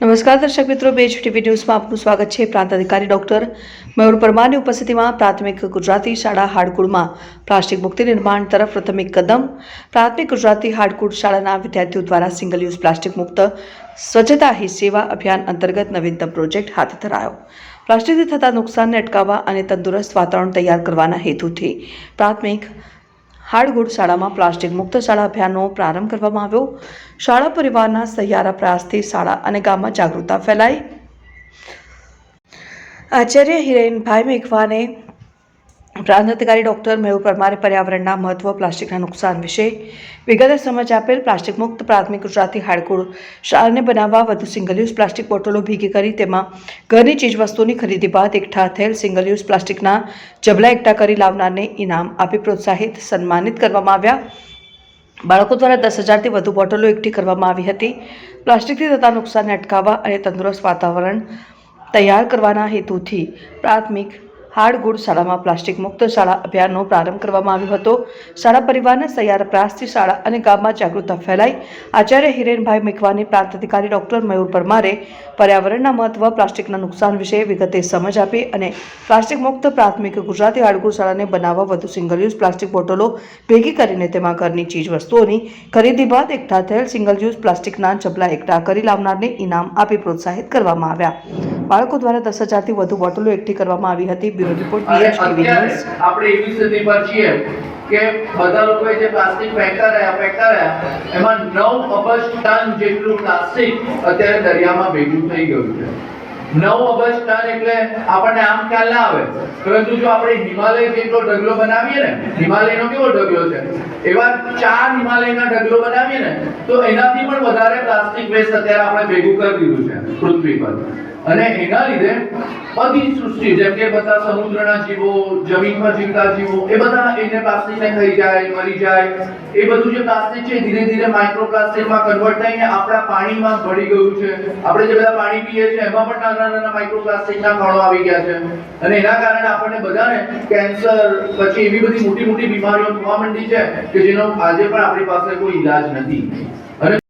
નમસ્કાર દર્શક મિત્રો બેજ ટીવી ન્યૂઝમાં આપનું સ્વાગત છે. પ્રાંત અધિકારી ડોક્ટર મયુર પરમારની ઉપસ્થિતિમાં પ્રાથમિક ગુજરાતી શાળા હાડકુડમાં પ્લાસ્ટિક મુક્તિ નિર્માણ તરફ પ્રથમિક કદમ. પ્રાથમિક ગુજરાતી હાડકુડ શાળાના વિદ્યાર્થીઓ દ્વારા સિંગલ યુઝ પ્લાસ્ટિક મુક્ત સ્વચ્છતા હી સેવા અભિયાન અંતર્ગત નવીનતમ પ્રોજેક્ટ હાથ ધરાયો. પ્લાસ્ટિકથી થતા નુકસાનને અટકાવવા અને તંદુરસ્ત વાતાવરણ તૈયાર કરવાના હેતુથી પ્રાથમિક હાડગુડ શાળામાં પ્લાસ્ટિક મુક્ત શાળા અભિયાનનો પ્રારંભ કરવામાં આવ્યો. શાળા પરિવારના સહિયારા પ્રયાસથી શાળા અને ગામમાં જાગૃતતા ફેલાઈ. આચાર્ય હિરેનભાઈ મેઘવાને પ્રાંત અધિકારી ડોક્ટર મયુર પરમારે પર્યાવરણના મહત્વ, પ્લાસ્ટિકના નુકસાન વિશે વિગતે સમજ આપેલ પ્લાસ્ટિક મુક્ત પ્રાથમિક ગુજરાતી હાડકુડ શાળને બનાવવા વધુ સિંગલ યુઝ પ્લાસ્ટિક બોટલો ભેગી કરી. તેમાં ઘરની ચીજવસ્તુની ખરીદી બાદ એકઠા થયેલ સિંગલ યુઝ પ્લાસ્ટિકના જબલા એકઠા કરી લાવનારને ઇનામ આપી પ્રોત્સાહિત, સન્માનિત કરવામાં આવ્યા. બાળકો દ્વારા દસ હજારથી વધુ બોટલો એકઠી કરવામાં આવી હતી. પ્લાસ્ટિકથી થતા નુકસાનને અટકાવવા અને તંદુરસ્ત વાતાવરણ તૈયાર કરવાના હેતુથી પ્રાથમિક હાડગુડ શાળામાં પ્લાસ્ટિક મુક્ત શાળા અભિયાનનો પ્રારંભ કરવામાં આવ્યો હતો. શાળા પરિવારના સહિયારા પ્રયાસથી શાળા અને ગામમાં જાગૃતતા ફેલાઈ. આચાર્ય હિરેનભાઈ મેઘવાની પ્રાંત અધિકારી ડોક્ટર મયુર પરમારે પર્યાવરણના મહત્વ, પ્લાસ્ટિકના નુકસાન વિશે વિગતે સમજ આપી અને પ્લાસ્ટિક મુક્ત પ્રાથમિક ગુજરાતી હાડગુડ શાળાને બનાવવા વધુ સિંગલ યુઝ પ્લાસ્ટિક બોટલો ભેગી કરીને તેમાં ઘરની ચીજ વસ્તુઓની ખરીદી બાદ એકઠા થયેલ સિંગલ યુઝ પ્લાસ્ટિકના ચપલા એકઠા કરી લાવનારને ઇનામ આપી પ્રોત્સાહિત કરવામાં આવ્યા. બાળકો દ્વારા દસ હજારથી વધુ બોટલો એકઠી કરવામાં આવી હતી. Bureau report news. આપણે એવી સ્થિતિ પર છીએ કે બધા લોકો જે પ્લાસ્ટિક ફેંકતા રહ્યા ફેંકતા રહ્યા એમાં નવ અબજ ટન જેટલું પ્લાસ્ટિક અત્યારે દરિયામાં ભેગું થઈ ગયું છે. નવ અબજ ટન એટલે આપણને આમ ખ્યાલ ના આવે. પરંતુ જો આપણે હિમાલય જેટલો ઢગલો બનાવીએ ને હિમાલયનો કેવો ઢગલો છે? એવા ચાર હિમાલયના ઢગલો બનાવીએ ને તો એનાથી પણ વધારે પ્લાસ્ટિક વેસ્ટ અત્યારે આપણે ભેગું કરી દીધું છે પૃથ્વી પર. અને એના લીધે બધી સૃષ્ટિ, જેમ કે બધા સમુદ્રના જીવો, જમીનમાં જીવતા જીવો, એ બધા એને પ્લાસ્ટિકને ખાઈ જાય, મરી જાય. એ બધું જે પ્લાસ્ટિક છે ધીરે ધીરે માઇક્રોપ્લાસ્ટિકમાં કન્વર્ટ થઈને આપણા પાણીમાં ભળી ગયું છે. આપણે જે બધા પાણી પીએ છીએ, એમાં પણ નાના નાના માઇક્રોપ્લાસ્ટિકના કણો આવી ગયા છે. અને એના કારણે આપણને બધાને કેન્સર પછી એવી બધી મોટી મોટી બીમારીઓ થવા માંડી છે કે જેનો આજે પણ આપણી પાસે કોઈ ઈલાજ નથી. અને